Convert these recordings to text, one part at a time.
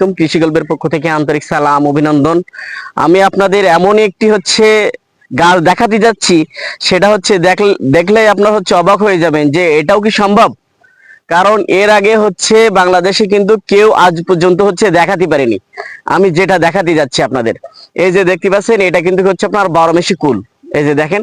আলাইকুম, কৃষি গল্পের পক্ষ থেকে আন্তরিক সালাম, অভিনন্দন। আমি আপনাদের এমন একটি হচ্ছে গাছ দেখাতে যাচ্ছি, সেটা হচ্ছে দেখলে আপনার হচ্ছে অবাক হয়ে যাবেন যে এটাও কি সম্ভব? কারণ এর আগে হচ্ছে বাংলাদেশে কিন্তু কেউ আজ পর্যন্ত হচ্ছে দেখাতে পারেনি। আমি যেটা দেখাতে যাচ্ছি আপনাদের। এই যে দেখতে পাচ্ছেন, এটা কিন্তু হচ্ছে আপনার বারো মেশি কুল এই যে দেখেন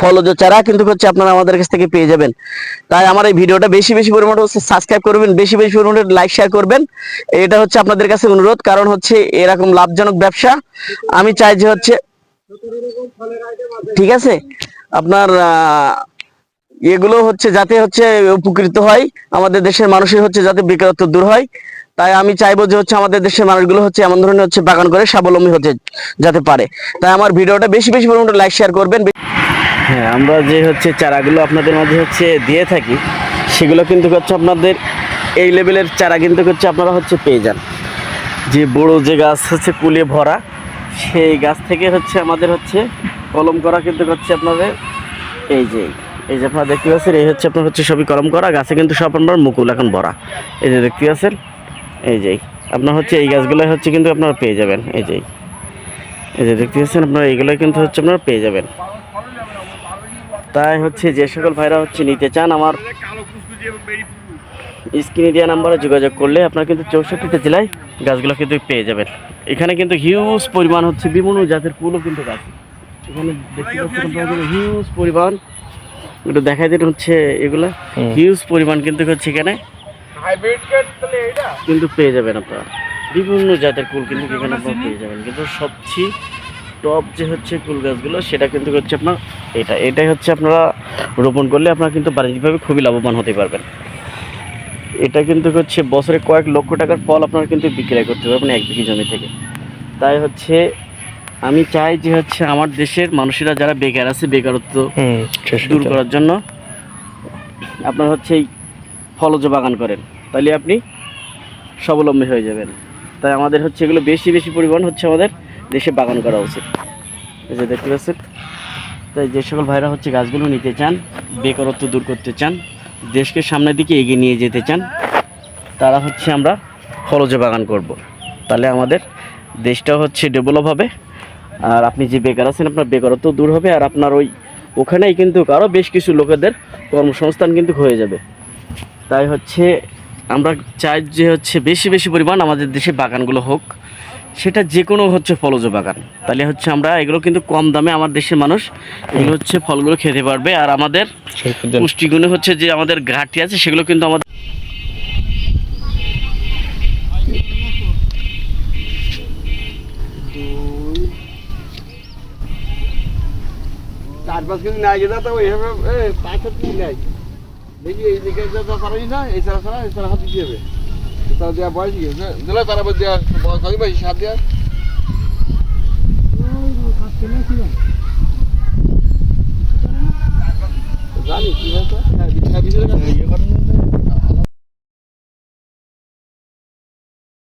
ফলজ চারা কিন্তু হচ্ছে আপনারা আমাদের কাছ থেকে পেয়ে যাবেন। তাই আমার এই ভিডিওটা বেশি বেশি পরিমাণে হচ্ছে সাবস্ক্রাইব করবেন, বেশি বেশি পরিমাণে লাইক শেয়ার করবেন। এটা হচ্ছে আপনাদের কাছে অনুরোধ, কারণ হচ্ছে এরকম লাভজনক ব্যবসা। আমি চাই যে হচ্ছে, ঠিক আছে? আপনার এগুলো হচ্ছে যাতে হচ্ছে উপকৃত হয়, আমাদের দেশের মানুষের হচ্ছে যাতে বেকারত্ব দূর হয়। তাই আমি চাইব যে হচ্ছে আমাদের দেশের মানুষগুলো হচ্ছে এমন ধরনের হচ্ছে বাগান করে স্বাবলম্বী হতে, যাতে পারে। তাই আমার ভিডিওটা বেশি বেশি পরিমাণে লাইক শেয়ার করবেন। হ্যাঁ আমরা যে হচ্ছে চারাগুলো আপনাদের মাঝে হচ্ছে দিয়ে থাকি, সেগুলো কিন্তু হচ্ছে আপনাদের এই লেভেলের চারা কিন্তু হচ্ছে আপনারা হচ্ছে পেয়ে যান। যে বড় যে গাছ হচ্ছে কুলে ভরা, সেই গাছ থেকে হচ্ছে আমাদের হচ্ছে কলম করা কিন্তু হচ্ছে আপনাদের এই যে এই যে আপনারা দেখতে পাচ্ছেন, এই হচ্ছে আপনার হচ্ছে সবই কলম করা, গাছে কিন্তু সব আপনার মুকুল এখন ভরা। এই যে দেখতে পাচ্ছেন, এই যে, আপনার হচ্ছে এই গাছগুলো হচ্ছে কিন্তু আপনারা পেয়ে যাবেন, এই যে এই যে দেখতে পাচ্ছেন, আপনারা এইগুলো কিন্তু হচ্ছে আপনারা পেয়ে যাবেন। তাই হচ্ছে যে সকল ভাইরা হচ্ছে নিতে চান আমার স্ক্রিনে দেওয়া নাম্বারে যোগাযোগ করলে আপনারা কিন্তু চৌষট্টিটা জেলায় গাছগুলো কিন্তু পেয়ে যাবেন। এখানে কিন্তু হিউজ পরিমাণ হচ্ছে বিভিন্ন জাতের ফুলও কিন্তু গাছ। এখানে দেখতে হিউজ পরিমাণ। একটু দেখাই দিন হচ্ছে এগুলা। হিউজ পরিমাণ কিন্তু হচ্ছে এখানে। কিন্তু পেয়ে যাবেন আপনারা। বিভিন্ন জাতের কুল কিন্তু এখানে আপনারা পেয়ে যাবেন। কিন্তু সবচেয়ে টপ যে হচ্ছে কুল গাছগুলো সেটা কিন্তু হচ্ছে আপনার এটা। এটাই হচ্ছে আপনারা রোপণ করলে আপনারা কিন্তু বাণিজ্যিকভাবে খুবই লাভবান হতে পারবেন। এটা কিন্তু হচ্ছে বছরে কয়েক লক্ষ টাকার ফল আপনারা কিন্তু বিক্রয় করতে পারবেন এক বিঘি জমি থেকে। তাই হচ্ছে আমি চাই যে হচ্ছে আমার দেশের মানুষেরা যারা বেকার আছে বেকারত্ব দূর করার জন্য আপনার হচ্ছে এই ফলজ বাগান করেন। তাহলে আপনি স্বাবলম্বী হয়ে যাবেন। তাই আমাদের হচ্ছে এগুলো বেশি বেশি পরিমাণ হচ্ছে আমাদের দেশে বাগান করা উচিত এই যে দেখতে পাচ্ছেন, তাই যে সকল ভাইরা হচ্ছে গাছগুলো নিতে চান, বেকারত্ব দূর করতে চান, দেশকে সামনের দিকে এগিয়ে নিয়ে যেতে চান, তারা হচ্ছে আমরা ফলজ বাগান করব। তাহলে আমাদের দেশটাও হচ্ছে ডেভেলপ হবে, আর আপনি যে বেকার আছেন, আপনার বেকারত্ব দূর হবে, আর আপনার ওই ওখানেই কিন্তু আরও বেশ কিছু লোকেদের কর্মসংস্থান কিন্তু হয়ে যাবে তাই হচ্ছে আমরা চাই যে হচ্ছে বেশি বেশি পরিমাণ আমাদের দেশে বাগানগুলো হোক সেটা যে কোনো হচ্ছে ফলজ বাগান। তাহলে হচ্ছে আমরা এগুলো কিন্তু কম দামে আমার দেশের মানুষ এগুলো হচ্ছে ফলগুলো খেতে পারবে। আর আমাদের পুষ্টিগুণে হচ্ছে যে আমাদের ঘাটতি আছে সেগুলো কিন্তু আমাদের চার পাঁচ কেজি নাই গেলে তো এইভাবে পাঁচ সাত কেজি নাই। দেখি এই দিকে পারি না এছাড়া ছাড়া এছাড়া হাত দিতে হবে। তারা দেওয়া বয়স কি দিলে তারা দেওয়া বয়স হবে সাত